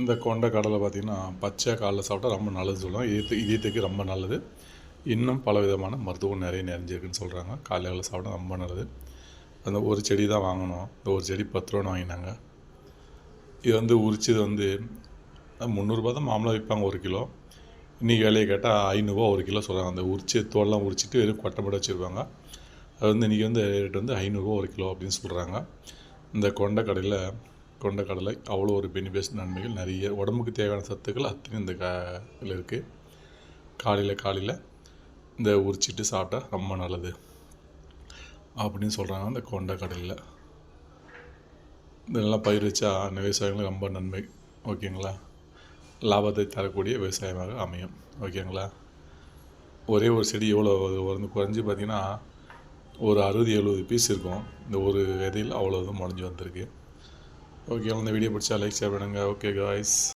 இந்த கொண்ட கடலை பார்த்திங்கன்னா பச்சை காலைல சாப்பிட்டா ரொம்ப நல்லது சொல்லுவாங்க. இதயத்து இதயத்துக்கு ரொம்ப நல்லது. இன்னும் பல விதமான மருத்துவம் நிறைய நிறைஞ்சிருக்குன்னு சொல்கிறாங்க காலையில் சாப்பிட்டா ரொம்ப நல்லது. அந்த ஒரு செடி தான் வாங்கினோம் இந்த ஒரு செடி பத்து ரூபான்னு வாங்கினாங்க. இது வந்து உரிச்சது வந்து முந்நூறுரூபா தான் மாம்பழம் விற்பாங்க ஒரு கிலோ. இன்றைக்கி விலையை கேட்டால் ஐநூறுரூவா ஒரு கிலோ சொல்கிறாங்க அந்த உரிச்சு தோல்லாம் உரிச்சிட்டு வெறும் கொட்டை மட்டும் வச்சுருப்பாங்க. அது வந்து இன்றைக்கி வந்து ரேட் வந்து ஐநூறுரூவா ஒரு கிலோ அப்படின்னு சொல்கிறாங்க இந்த கொண்டைக்கடையில் கொண்டைக்கடலை அவ்வளோ ஒரு பெனிஃபிட்ஸ் நன்மைகள். நிறைய உடம்புக்கு தேவையான சத்துக்கள் அத்தனை இந்த க இதில் இருக்குது காலையில் காலையில் இந்த உரிச்சிட்டு சாப்பிட்டா ரொம்ப நல்லது. அப்படின்னு சொல்கிறாங்க அந்த கொண்ட கடலில் இதெல்லாம் பயிர் வச்சா அந்த விவசாயிகளுக்கு ரொம்ப நன்மை. ஓகேங்களா? லாபத்தை தரக்கூடிய விவசாயமாக அமையும். ஓகேங்களா? ஒரே ஒரு செடி எவ்வளோ வந்து குறைஞ்சி பார்த்தீங்கன்னா ஒரு அறுபது எழுபது பீஸ் இருக்கும். இந்த ஒரு விதையில் அவ்வளோ இது முளைஞ்சி வந்திருக்கு. ஓகே இந்த வீடியோ பிடிச்சா லைக் ஷேர் பண்ணுங்கள் ஓகே காய்ஸ்